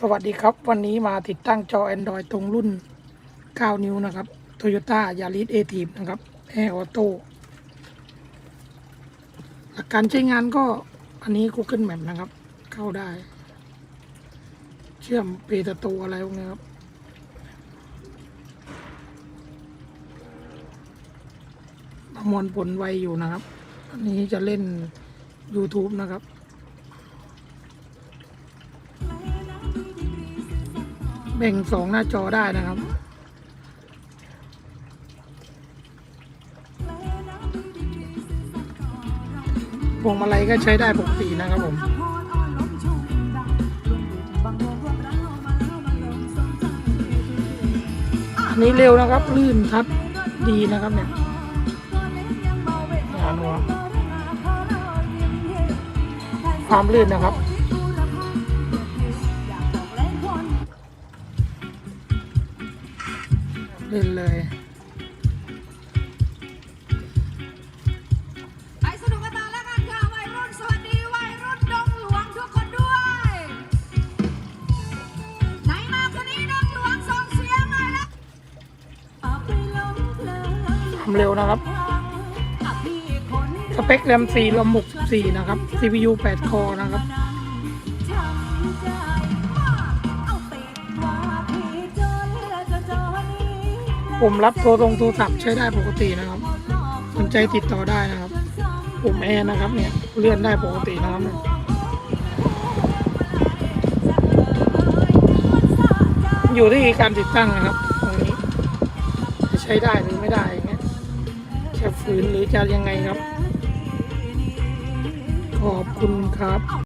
สวัสดีครับ วันนี้มาติดตั้งจอ Android ตรงรุ่น 9 นิ้วนะครับ Toyota Yaris a t i v นะครับ Air Auto หลักการใช้งานก็อันนี้ Google Map นะครับ เข้าได้ เชื่อมเปตโตอะไรพวกนี้ครับ ประมวลผลไวอยู่นะครับ อันนี้จะเล่น YouTube นะครับ แบ่งสองหน้าจอได้นะครับ พวงมาลัยก็ใช้ได้ปกตินะครับผมอันนี้เร็วนะครับ ลื่นทัดดีนะครับเนี่ยงานหัวความลื่นนะครับ ลื่นเลยไปสนุกกันต่อแล้วกันค่ะวัยรุ่นสวัสดีวัยรุ่นดงหลวงทุกคนด้วย ไหนมาคนนี้ดงหลวงส่งเสียงหน่อยละความเร็วนะครับ สเปคแรม4ลม64 นะครับ CPU 8 คอร์นะครับ ผมรับโทรตรงโทรศัพท์ใช้ได้ปกตินะครับ สนใจติดต่อได้นะครับ ผมแอร์นะครับเนี่ยเลื่อนได้ปกตินะครับเนี่ยอยู่ที่การติดตั้งนะครับตรงนี้จะใช้ได้หรือไม่ได้อย่างเงี้ยจะฝืนหรือจะยังไงครับ ขอบคุณครับ